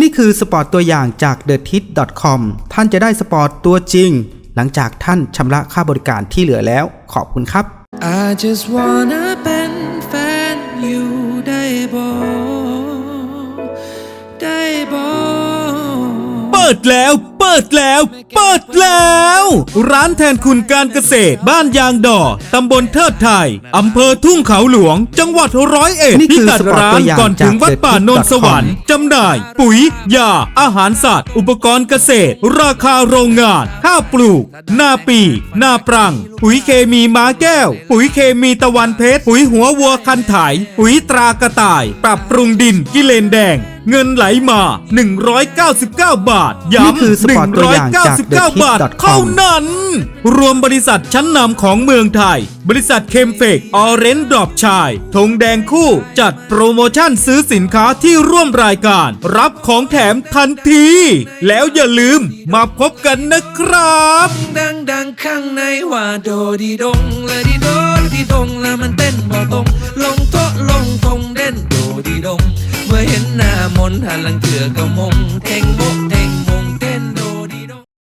นี่คือสปอร์ตตัวอย่างจาก t h e t i t c o m ท่านจะได้สปอร์ตตัวจริง หลังจากท่านชำระค่าบริการที่เหลือแล้ว ขอบคุณครับ I just wanna เป็นแฟนอยู่ได้บ่ได้บ่เปิดแล้ว เปิดแล้ว เปิดแล้ว ร้านแทนคุณการเกษตรบ้านยางดอตำบลเทิดไทยอำเภอทุ่งเขาหลวง จังหวัดร้อยเอ็ดนี่พิคือกัดสปอร์ตร้าตัวนอย่างก่อนถึงจากวัดป่าโนนสวรรค์ threadtip.com จำหน่าย ปุ๋ยยา อาหารสัตว์ อุปกรณ์เกษตร ราคาโรงงาน ข้าวปลูกหน้าปีหน้าปรัง ปุ๋ยเคมีม้าแก้ว ปุ๋ยเคมีตะวันเพชร ปุ๋ยหัววัวคันไถ ปุ๋ยตรากระต่าย ปรับปรุงดินกิเลนแดง เงินไหลมา 199 บาทนี่ย้ำคือสปอร์ตตัวอย่างจาก199บาท thethit.com เท่านั้น รวมบริษัทชั้นนำของเมืองไทย บริษัทเคมเฟกออเรนดรอปชายธงแดงคู่ จัดโปรโมชั่นซื้อสินค้าที่ร่วมรายการ รับของแถมทันที แล้วอย่าลืมมาพบกันนะครับ ดังดังข้างในว่าโดดีดงและดีโดดีดงแล้ว มนหันหลังเถื่อก็มงเทงโมเท